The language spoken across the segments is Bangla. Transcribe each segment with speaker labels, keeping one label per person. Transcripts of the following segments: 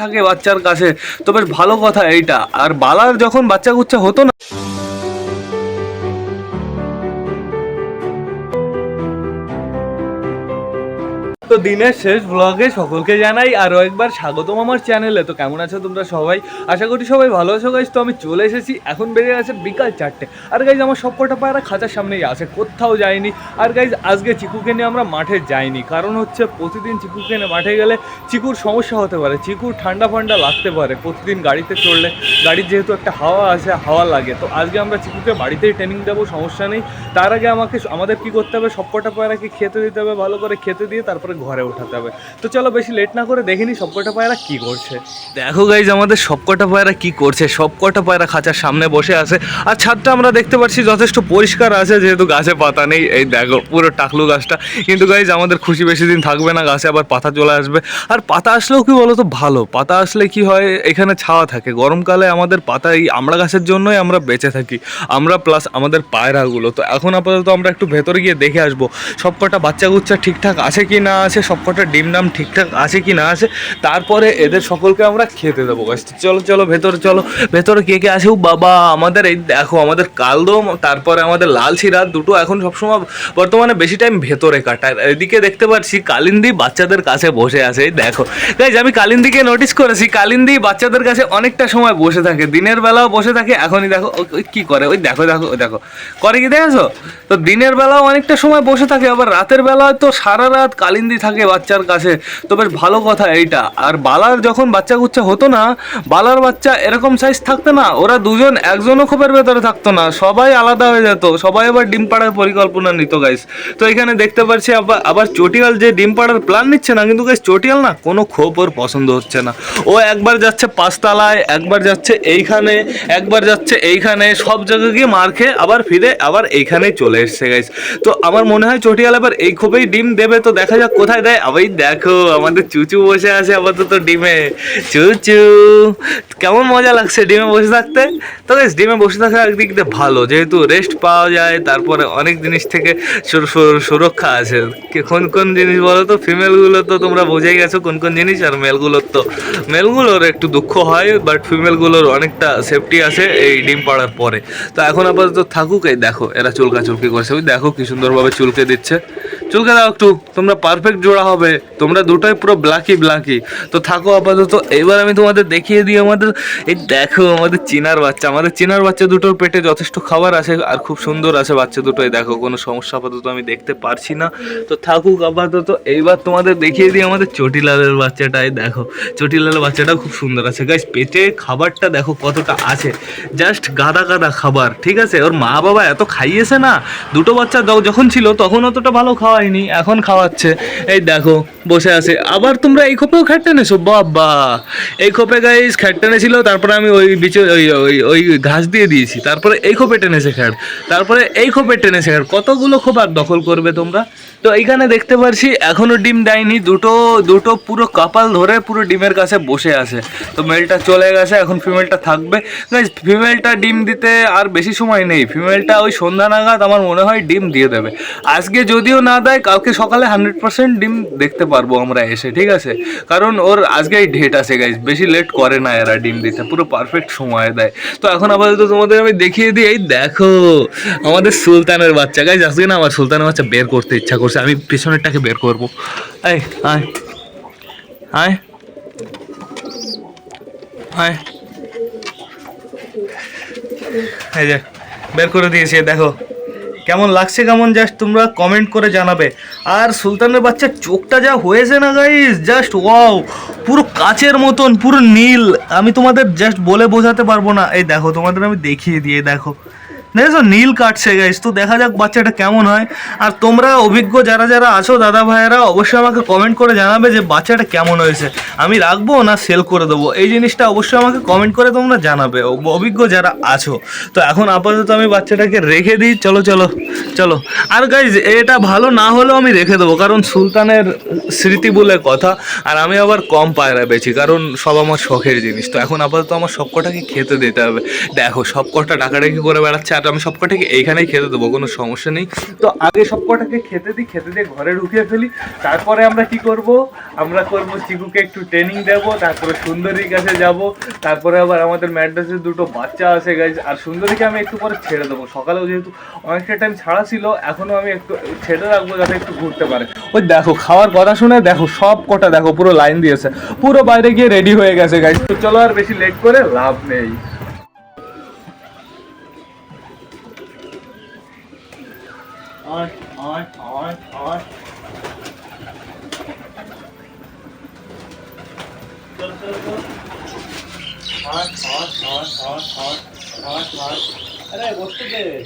Speaker 1: থাকে বাচ্চার কাছে। তো বেশ ভালো কথা এইটা। আর বালার যখন বাচ্চা কুচ্চা হতো না দিনের শেষ ব্লগে সকলকে জানাই আরও একবার স্বাগতম আমার চ্যানেলে তো কেমন আছো তোমরা সবাই? আশা করি সবাই ভালো আছো গাইজ তো আমি চলে এসেছি। এখন বেড়ে আছে বিকাল চারটে। আর গাইজ আমার সব কটা পায়রা খাঁচার সামনেই আছে। কোথাও যায়নি। আর গাইজ আজকে চিকুকে নিয়ে আমরা মাঠে যাইনি। কারণ হচ্ছে প্রতিদিন চিকুকে নিয়ে মাঠে গেলে চিকুর সমস্যা হতে পারে। চিকুর ঠান্ডা ফান্ডা লাগতে পারে প্রতিদিন গাড়িতে চড়লে। গাড়ির যেহেতু একটা হাওয়া আছে, হাওয়া লাগে। তো আজকে আমরা চিকুকে বাড়িতেই ট্রেনিং দেবো, সমস্যা নেই। তার আগে আমাকে, আমাদের কী করতে হবে? সব কটা পায়রাকে খেতে দিতে হবে, ভালো করে খেতে দিয়ে তারপরে ঘরে ওঠাতে হবে। তো চলো বেশি লেট না করে দেখিনি সব কটা পায়রা কি করছে। দেখো গাইজ আমাদের সব কটা পায়রা কি করছে। সব কটা পায়রা খাঁচার সামনে বসে আছে। আর ছাদটা আমরা দেখতে পাচ্ছি যথেষ্ট পরিষ্কার আছে, যেহেতু গাছে পাতা নেই। এই দেখো, পুরো টাকলু গাছটা। কিন্তু গাইজ আমাদের খুশি বেশি দিন থাকবে না, গাছে আবার পাতা চলে আসবে। আর পাতা আসলেও কি বলতো, ভালো। পাতা আসলে কি হয়, এখানে ছাওয়া থাকে। গরমকালে আমাদের পাতা এই আমড়া গাছের জন্যই আমরা বেঁচে থাকি। আমরা প্লাস আমাদের পায়রাগুলো। তো এখন আপাতত আমরা একটু ভেতরে গিয়ে দেখে আসব সব কটা বাচ্চা গুচ্চা ঠিকঠাক আছে কি না আছে সব কটা ডিম নাম ঠিকঠাক আছে কি না আছে, তারপরে এদের সকলকে আমরা খেতে দেবো। গাছ, চলো চলো, ভেতরে চলো, ভেতরে কে কে আছে? বাবা, আমাদের এই দেখো, আমাদের কালদম, তারপরে আমাদের লাল সিরাত দুটো এখন সবসময় বর্তমানে বেশি টাইম ভেতরে কাটায়। এদিকে দেখতে পাচ্ছি কালিন্দি বাচ্চাদের কাছে বসে আছে দেখো। গাইজ আমি কালিন্দিকে নোটিস করেছি, কালিন্দি বাচ্চাদের কাছে অনেকটা সময় বসে থাকে, দিনের বেলাও বসে থাকে, এখনই দেখো ওই কি করে? ওই দেখো দেখো দেখো। করে কি দেখেছ? তো দিনের বেলাও অনেকটা সময় বসে থাকে, আবার রাতের বেলায় তো সারা রাত কালিন্দি থাকে। বাচ্চার কাছে। তো বেশ ভালো কথা এইটা। আর বালার যখন বাচ্চা কুচ্চা হতো না, বালার বাচ্চা এরকম সাইজ থাকতো না, ওরা দুজন একজনও খোপের ভেতরে থাকতো না, সবাই আলাদা হয়ে যেত, সবাই আবার ডিম পাড়ার পরিকল্পনা নিত গাইস তো এখানে দেখতে পাচ্ছি আবার আবার চটিয়াল যে ডিম পাড়ার প্ল্যান নিচ্ছে না, কিন্তু গাইস চটিয়াল না, কোনো খোপ ওর পছন্দ হচ্ছে না। ও একবার যাচ্ছে পাঁচতলায়, একবার যাচ্ছে এইখানে, একবার যাচ্ছে এইখানে, সব জায়গায় গিয়ে মার খেয়ে আবার ফিরে, আবার এইখানেই চলে এসছে গাইস তো আমার মনে হয় চটিয়াল আবার এই খোপেই ডিম দেবে, তো দেখা যাক কোথায় দেয়, আবার দেখো আমাদের চুচু বসে আছে আপাতত ডিমে। চুচু, কেমন মজা লাগছে ডিমে বসে থাকতে? তো গাইস ডিমে বসে থাকা একদিক দিয়ে ভালো, যেহেতু রেস্ট পাওয়া যায়, তারপরে অনেক জিনিস থেকে সুর- সুর- সুরক্ষা আছে। কোন কোন জিনিস বলো তো? ফিমেলগুলো তো তোমরা বুঝেই গেছো কোন কোন জিনিস, আর মেলগুলোর তো মেলগুলোর একটু দুঃখ হয় বাট ফিমেলগুলোর অনেকটা সেফটি আছে এই ডিম পাড়ার পরে। তো এখন আপাতত থাকুক, এই দেখো, এরা চুলকা চুলকি করছে। ওই দেখো কি সুন্দরভাবে চুলকে দিচ্ছে। চুলকে দাও একটু, তোমরা পারফেক্ট জোড়া হবে, তোমরা দুটোই পুরো ব্ল্যাকি ব্ল্যাকি তো থাকো আপাতত, এবার আমি তোমাদের দেখিয়ে দিই আমাদের, এই দেখো আমাদের চিনার বাচ্চা, আমাদের চিনার বাচ্চা দুটোর পেটে যথেষ্ট খাবার আছে আর খুব সুন্দর আছে বাচ্চা দুটোই, দেখো কোনো সমস্যা আপাতত আমি দেখতে পারছি না। তো থাকুক আপাতত, এইবার তোমাদের দেখিয়ে দিই আমাদের চটিলালের বাচ্চাটাই, দেখো, চটিলালের বাচ্চাটাও খুব সুন্দর আছে। গাইস পেটে খাবারটা দেখো কতটা আছে। জাস্ট গাদা গাদা খাবার, ঠিক আছে? ওর মা বাবা এত খাইয়েছে না, দুটো বাচ্চা যখন ছিল তখন অতটা ভালো খাওয়ায়নি এখন খাওয়াচ্ছে। এই দেখো, বসে আছে। আবার তোমরা এই খোপেও খ্যাট টেনেছো বাবা! এই খোপে গাইস খ্যাট টেনেছিল তারপরে আমি ওই বিচে, ওই ওই ওই ঘাস দিয়ে দিয়েছি। তারপরে এই খোপে টেনেছে খ্যাট তারপরে এই খোপে টেনেছে খ্যাট কতগুলো খোপ আর দখল করবে তোমরা? তো এইখানে দেখতে পারছি, এখনও ডিম দেয়নি। দুটো দুটো পুরো কপাল ধরে পুরো ডিমের কাছে বসে আছে। তো মেলটা চলে গেছে, এখন ফিমেলটা থাকবে। গাইস ফিমেলটা ডিম দিতে আর বেশি সময় নেই। ফিমেলটা ওই সন্ধ্যা নাগাদ আমার মনে হয় ডিম দিয়ে দেবে। আজকে যদিও না দেয়, কালকে সকালে হান্ড্রেড পার্সেন্ট ডিম দেখতে পারব আমরা এসে, ঠিক আছে? কারণ ওর আজকেই ডেট আছে গাইস বেশি লেট করে না এরা ডিম দিতে, পুরো পারফেক্ট সময় দেয়। তো এখন আপাতত তোমাদের আমি দেখিয়ে দিই, এই দেখো, আমাদের সুলতানের বাচ্চা। গাইস আজকে না আমার সুলতানের বাচ্চা বের করতে ইচ্ছা করছে, আমি পিছনেরটাকে বের করব। এই, আয়। আয়। আয়। এই যে, বের করে দিয়েছি দেখো। কেমন লাগছে কেমন জাস্ট তোমরা কমেন্ট করে জানাবে। আর সুলতানের বাচ্চার চোখটা যা হয়েছে না গাইস জাস্ট ওয়াও পুরো কাচের মতন, পুরো নীল। আমি তোমাদের জাস্ট বলে বোঝাতে পারব না। এই দেখো, তোমাদের আমি দেখিয়ে দিয়ে দেখো। দেখেছ? নীল কাটছে গাইস তো দেখা যাক বাচ্চাটা কেমন হয়। আর তোমরা অভিজ্ঞ যারা যারা আছো, দাদা ভাইয়েরা, অবশ্যই আমাকে কমেন্ট করে জানাবে যে বাচ্চাটা কেমন হয়েছে। আমি রাখব না সেল করে দেবো? এই জিনিসটা অবশ্যই আমাকে কমেন্ট করে তোমরা জানাবে অভিজ্ঞ যারা আছো। তো এখন আপাতত আমি বাচ্চাটাকে রেখে দিই। চলো চলো চলো। আর গাইজ এটা ভালো না হলেও আমি রেখে দেবো, কারণ সুলতানের স্মৃতি বলে কথা। আর আমি আবার কম পায়রা বেছি কারণ সব আমার শখের জিনিস। তো এখন আপাতত আমার সব কটাকে খেতে দিতে হবে। দেখো, সব কটা ডাকাডাকি করে বেড়াচ্ছে আর আমি সবকটাকে এইখানেই খেতে দেবো, কোনো সমস্যা নেই। তো আগে সবকটাকে খেতে দিই, খেতে দিয়ে ঘরে ঢুকিয়ে ফেলি। তারপরে আমরা কি করব? আমরা করব চিকুকে একটু ট্রেনিং দেবো, তারপরে সুন্দরীর কাছে যাব, তারপরে আবার আমাদের ম্যাড্রাসের দুটো বাচ্চা আছে গাইজ আর সুন্দরীকে আমি একটু পরে ছেড়ে দেবো। সকালেও যেহেতু অনেকটা টাইম ছাড়া ছিল, এখনও আমি একটু ছেড়ে রাখব যাতে একটু ঘুরতে পারে। ওই দেখো, খাওয়ার কথা শুনে দেখো সব কটা দেখো, পুরো লাইন দিয়েছে। পুরো বাইরে গিয়ে রেডি হয়ে গেছে গাইজ তো চলো আর বেশি লেট করে লাভ নেই।
Speaker 2: On, on, on, on. চলো চলো on, on, on, on, on, on, on. আরে বসতে দে।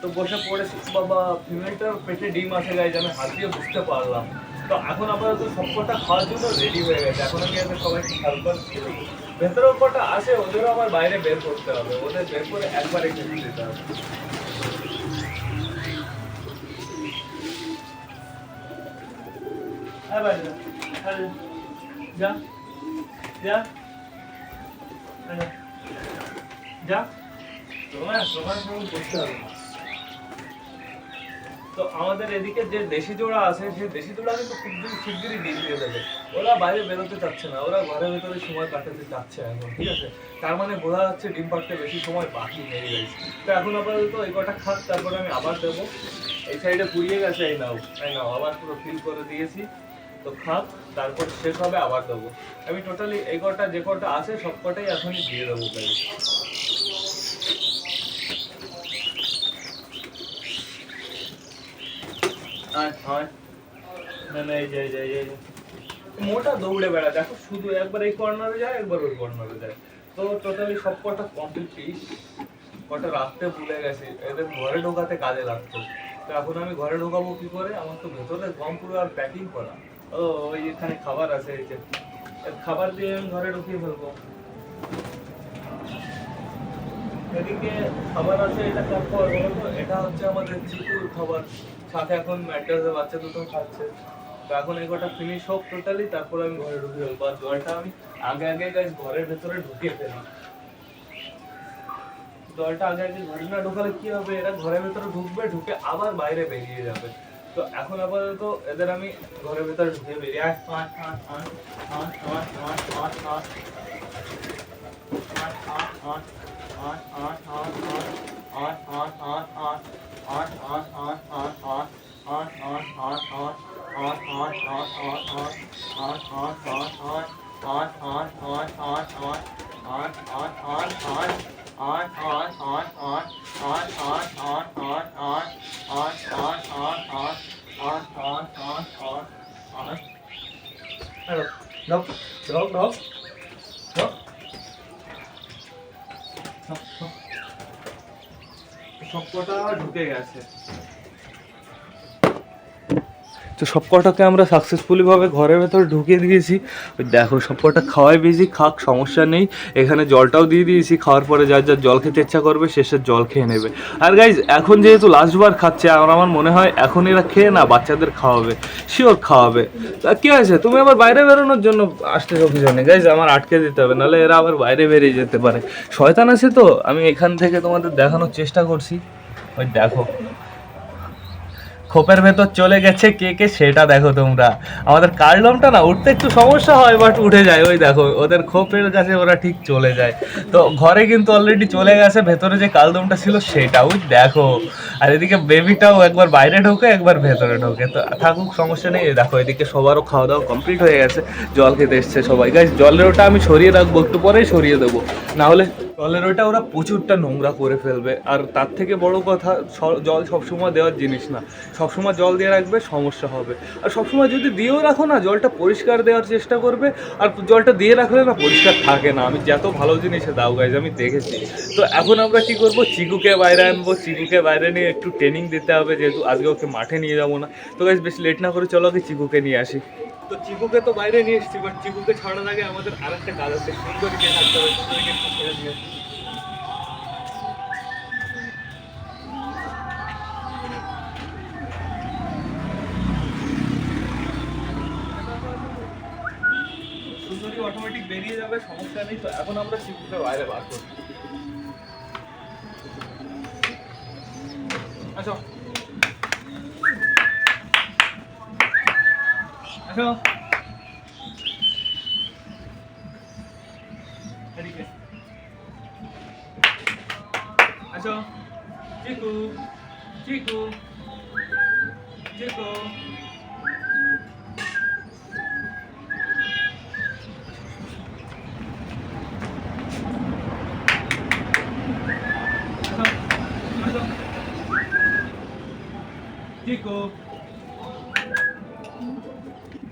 Speaker 1: তো বসে পড়েছি বাবা ফিমেলটার ডিম আছে গাইজ আমি হাত বুঝতে পারলাম। তো এখন আপাতত সবকটা খাওয়ার জন্য রেডি হয়ে গেছে। এখন আমি এদের সবাইকে হালকা ভেতরে কটা আছে ওদেরও আবার বাইরে বের করতে হবে। ওদের বের করে একবারে খেতে দিতে হবে।
Speaker 2: আরে বাইরে যা। যা। যা। আরে যা।
Speaker 1: তোমার তোমার করতে হবে তো আমাদের এদিকে যে দেশি জোড়া আছে, সেই দেশি জোড়া কিন্তু খুব শিগগিরই ডিম দিয়ে দেবে ওরা বাইরে বেরোতে চাচ্ছে না, ওরা ঘরের ভেতরে সময় কাটাতে চাচ্ছে এখন, ঠিক আছে? তার মানে বোঝা যাচ্ছে ডিম পাড়তে বেশি সময় বাকি নেই গেছে। তো এখন আপাতত এই কটা খাক তারপরে আমি আবার দেবো। এই সাইডে পুড়িয়ে গেছে, এই নাও এই নাও, আবার পুরো ফিল করে দিয়েছি। তো খাক, তারপর শেষ হবে, আবার দেবো। আমি টোটালি এই কটা, যে কটা আছে, সব কটাই এখনই দিয়ে দেবো
Speaker 2: যে।
Speaker 1: মোটা দৌড়ে বেড়া, দেখো, শুধু একবার এই কর্নারে যায়, একবার ওই কর্নারে যায়। তো টোটালি সব কটা কমপ্লিট কটা রাখতে ভুলে গেছি। এদের ঘরে ঢোকাতে কাজে লাগতো তো এখন আমি ঘরে ঢোকাবো কি করে? আমার তো ভেতরে গম পুরো আর প্যাকিং করা। ও, ওই এখানে খাবার আছে খাবার দিয়ে আমি ঘরে ঢুকিয়ে ফেলব। এদিকে খাবার আছে, এটা তারপর এটা হচ্ছে আমাদের চিকুর খাবার। সাথে এখন ম্যাট্রাসে বাচ্চা দুটো খাচ্ছে। এখন ফিনিশ হোক টোটালি তারপর আমি ঘরে ঢুকিয়ে ফেলব। আর জলটা আমি আগে আগে গাছ ঘরের ভেতরে ঢুকিয়ে ফেলি। জলটা আগে আগে ঘরে না ঢোকালে কি হবে? এরা ঘরের ভেতরে ঢুকবে, ঢুকে আবার বাইরে বেরিয়ে যাবে। তো এখন আপাতত এদের আমি ঘরের ভেতরে ঢুকিয়ে বেরিয়ে আয়
Speaker 2: on, on, on, on, on, on, on, on. On, on, on,
Speaker 1: ঢক ঢক ঢক ঢক সবকটা ঢুকে গেছে। তো সবকটাকে আমরা সাকসেসফুলিভাবে ঘরের ভেতরে ঢুকিয়ে দিয়েছি। দেখো সবকটা খাওয়াই বেশি খাক, সমস্যা নেই। এখানে জলটাও দিয়ে দিয়েছি, খাওয়ার পরে যার যার জল খেতে ইচ্ছা করবে শেষের জল খেয়ে নেবে। আর গাইজ এখন যেহেতু লাস্টবার খাচ্ছে, আর আমার মনে হয় এখন এরা খেয়ে না, বাচ্চাদের খাওয়াবে। শিওর খাওয়াবে। কি আছে তুমি আবার বাইরে বেরোনোর জন্য আসতে কি জন্য গাইজ আমার আটকে দিতে হবে, নাহলে এরা আবার বাইরে বেরিয়ে যেতে পারে। শয়তান আছে তো? আমি এখান থেকে তোমাদের দেখানোর চেষ্টা করছি। ওই দেখো খোপের ভেতর চলে গেছে। কে কে? সেটা দেখো তোমরা। আমাদের কার্লমটা না, উঠতে একটু সমস্যা হয় বাট উঠে যায়। ওই দেখো, ওদের খোপের কাছে ওরা ঠিক চলে যায়। তো ঘরে কিন্তু অলরেডি চলে গেছে, ভেতরে যে কালদমটা ছিল সেটা ওই দেখো। আর এদিকে বেবিটাও একবার বাইরে ঢোকে, একবার ভেতরে ঢোকে। তো থাকুক, সমস্যা নেই। দেখো, এদিকে সবারও খাওয়া দাওয়া কমপ্লিট হয়ে গেছে। জল খেতে এসছে সবাই। গাছ জলের ওটা আমি সরিয়ে রাখব, একটু পরেই সরিয়ে দেবো। না হলে জলের ওইটা ওরা প্রচুরটা নোংরা করে ফেলবে। আর তার থেকে বড় কথা জল সবসময় দেওয়ার জিনিস না। সবসময় জল দিয়ে রাখবে, সমস্যা হবে। আর সবসময় যদি দিয়েও রাখো না, জলটা পরিষ্কার দেওয়ার চেষ্টা করবে। আর জলটা দিয়ে রাখলে না পরিষ্কার থাকে না। আমি যত ভালো জিনিসে দাও গাইজ আমি দেখেছি। তো এখন আমরা কি করব? চিকুকে বাইরে আনব। চিকুকে বাইরে নিয়ে একটু ট্রেনিং দিতে হবে, যেহেতু আজকে ওকে মাঠে নিয়ে যাব না। তো গাইজ বেশি লেট না করে চলো, আগে চিকুকে নিয়ে আসি। তো চিকুকে তো বাইরে নিয়ে এসেছি বাট চিকুকে ছাড়ার আগে আমাদের আরেকটা কাজ আছে। সুন্দরীকে থাকতে হবে সুন্দরীকে একটু ছেড়ে অটোমেটিক বেরিয়ে যাবে, সমস্যা নেই, তো এখন আমরা চিকুকে বাইরে বার করব আসো। এদিকে আসো। চিকু চিকু চিকু। চিকু।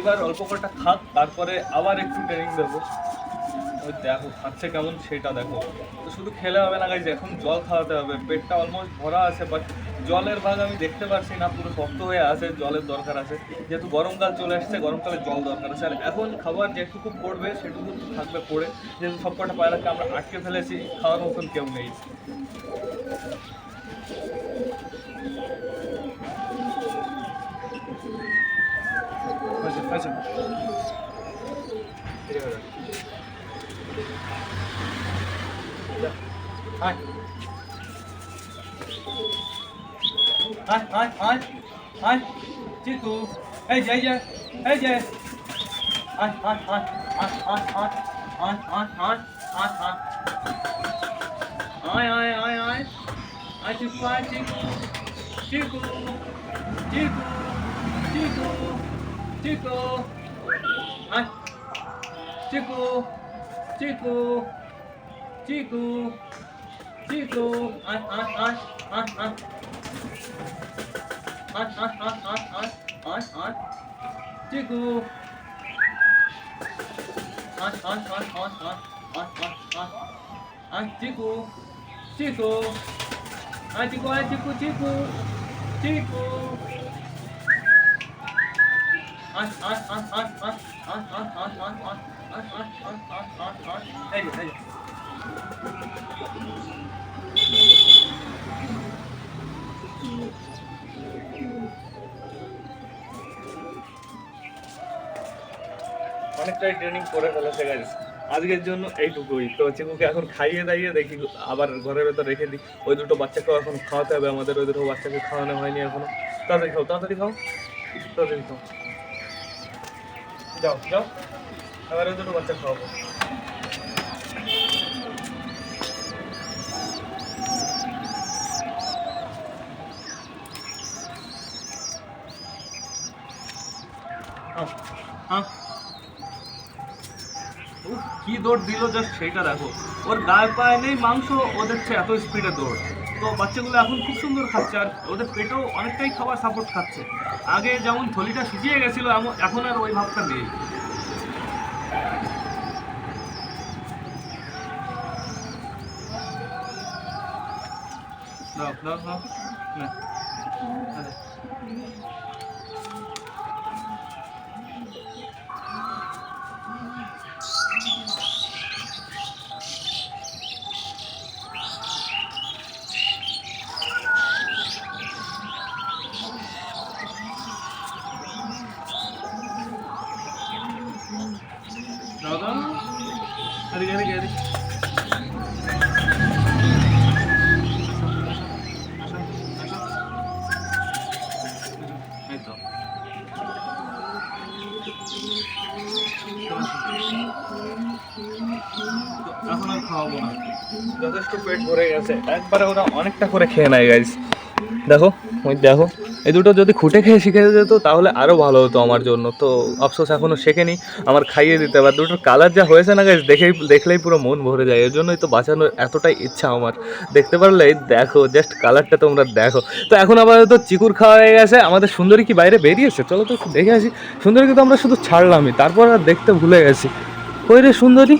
Speaker 1: এইবার অল্প কটা খাক, তারপরে আবার একটু ট্রেনিং দেবো। ওই দেখো, খাচ্ছে কেমন সেটা দেখো। তো শুধু খেলে হবে না গাইজ এখন জল খাওয়াতে হবে। পেটটা অলমোস্ট ভরা আছে বাট জলের ভাগ আমি দেখতে পাচ্ছি না, পুরো শক্ত হয়ে আছে, জলের দরকার আছে। যেহেতু গরমকাল চলে আসছে গরমকালে জল দরকার আছে। আর এখন খাবার যেটুকু পড়বে, সেটুকু থাকবে পড়ে। যেহেতু সব কটা পায়রাকে আমরা আটকে ফেলেছি, খাওয়ার মতন কেউ নেই। হয়েছে আয় আয় আয় আয় আয় চিকু এই যে এই যে এই যে আয় আয় আয় আয় আয় আয় আয় আয় আয় আয় আয় আয় আয় আয় আয় আয় চিকু আয় চিকু চিকু চিকু চিকু চিকু আয় চিকু চিকু চিকু চিকু আয় আয় আয় আয় আয় আয় আয় আয় আয় আয় আয় আয় চিকু আয় আয় আয় আয় আয় আয় আয় আয় আয় চিকু চিকু আয় চিকু আয় চিকু চিকু চিকু আয় আয় আয় আয় আয় আয় আয় আয় আয় আয় আয় অনেকটাই ট্রেনিং করে ফেলেছে গাইজ আজকের জন্য এইটুকুই। তো চিকুকে এখন খাইয়ে দাইয়ে দেখি, আবার ঘরের ভেতর রেখে দিই। ওই দুটো বাচ্চাকেও এখন খাওয়াতে হবে, আমাদের ওই দুটো বাচ্চাকে খাওয়ানো হয়নি এখনও। তাড়াতাড়ি খাও তাড়াতাড়ি খাও। তাড়াতাড়ি খাও। যাও যাও এবার ওই দুটো বাচ্চা খাওয়াবো আও, আও। উফ, কি দৌড় দিল জাস্ট সেইটা দেখো ওর গায়ে পায়ে নেই মাংস ও দেখছে এত স্পিডে দৌড় তো বাচ্চাগুলো এখন খুব সুন্দর খাচ্ছে আর ওদের পেটেও অনেকটাই খাবার সাপোর্ট খাচ্ছে। আগে যেমন থলিটা শুকিয়ে গেছিল এখন আর ওই ভাবটা নেই। দাও দাও না ওরা অনেকটা করে খেয়ে নেয় গাইজ দেখো, ওই দেখো। এই দুটো যদি খুঁটে খেয়ে শিখে যেত, তাহলে আরও ভালো হতো আমার জন্য। তো আফসোস এখনও শেখেনি, আমার খাইয়ে দিতে হবে। দুটোর কালার যা হয়েছে না গাইজ দেখেই দেখলেই পুরো মন ভরে যায়। এর জন্যই তো বাঁচানোর এতটাই ইচ্ছা আমার। দেখতে পারলে, দেখো জাস্ট কালারটা তোমরা দেখো। তো এখন আপাতত চিকুর খাওয়া হয়ে গেছে। আমাদের সুন্দরী কি বাইরে বেরিয়েছে? চলো তো দেখে আসি। সুন্দরীকে তো আমরা শুধু ছাড়লামই। তারপর আর দেখতে ভুলে গেছি। কই রে সুন্দরী?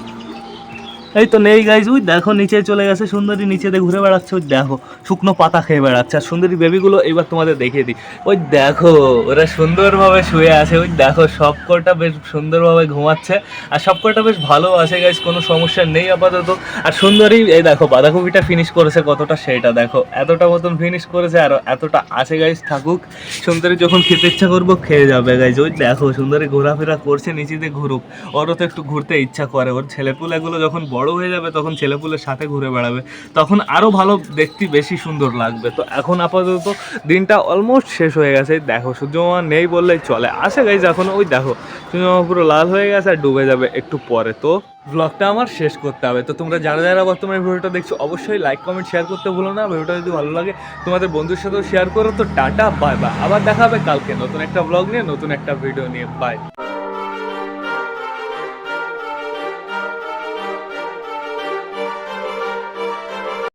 Speaker 1: এই তো নেই গাইজ ওই দেখো নিচে চলে গেছে সুন্দরী নিচেতে ঘুরে বেড়াচ্ছে, ওই দেখো, শুকনো পাতা খেয়ে বেড়াচ্ছে। আর সুন্দরী বেবিগুলো এবার তোমাদের দেখিয়ে দিই। ওই দেখো, ওরা সুন্দরভাবে শুয়ে আছে, ওই দেখো সব কটা বেশ সুন্দরভাবে ঘুমাচ্ছে, আর সব কটা বেশ ভালো আছে গাইজ কোনো সমস্যা নেই আপাতত। আর সুন্দরী, এই দেখো, বাঁধাকপিটা ফিনিশ করেছে, কতটা সেটা দেখো, এতটা মতন ফিনিশ করেছে, আর এতটা আছে গাইজ থাকুক। সুন্দরী যখন খেতে ইচ্ছা করব, খেয়ে যাবে গাইজ ওই দেখো, সুন্দরী ঘোরাফেরা করছে নিচেতে ঘুরুক। ওরও তো একটু ঘুরতে ইচ্ছা করে, ওর ছেলেপুলেগুলো যখন বড় হয়ে যাবে, তখন ছেলেপুলের সাথে ঘুরে বেড়াবে। তখন আরও ভালো দেখতে বেশি সুন্দর লাগবে। তো এখন আপাতত দিনটা অলমোস্ট শেষ হয়ে গেছে। দেখো সূর্যমামা নেই বললেই চলে। আসে গাইজ এখন ওই দেখো সূর্যমামা পুরো লাল হয়ে গেছে আর ডুবে যাবে একটু পরে। তো ব্লগটা আমার শেষ করতে হবে। তো তোমরা যারা যারা বর্তমানে ভিডিওটা দেখছ, অবশ্যই লাইক কমেন্ট শেয়ার করতে ভুলো না। ভিডিওটা যদি ভালো লাগে, তোমাদের বন্ধুর সাথেও শেয়ার করো। তো টাটা বাই বাই আবার দেখা হবে কালকে নতুন একটা ব্লগ নিয়ে, নতুন একটা ভিডিও নিয়ে। বাই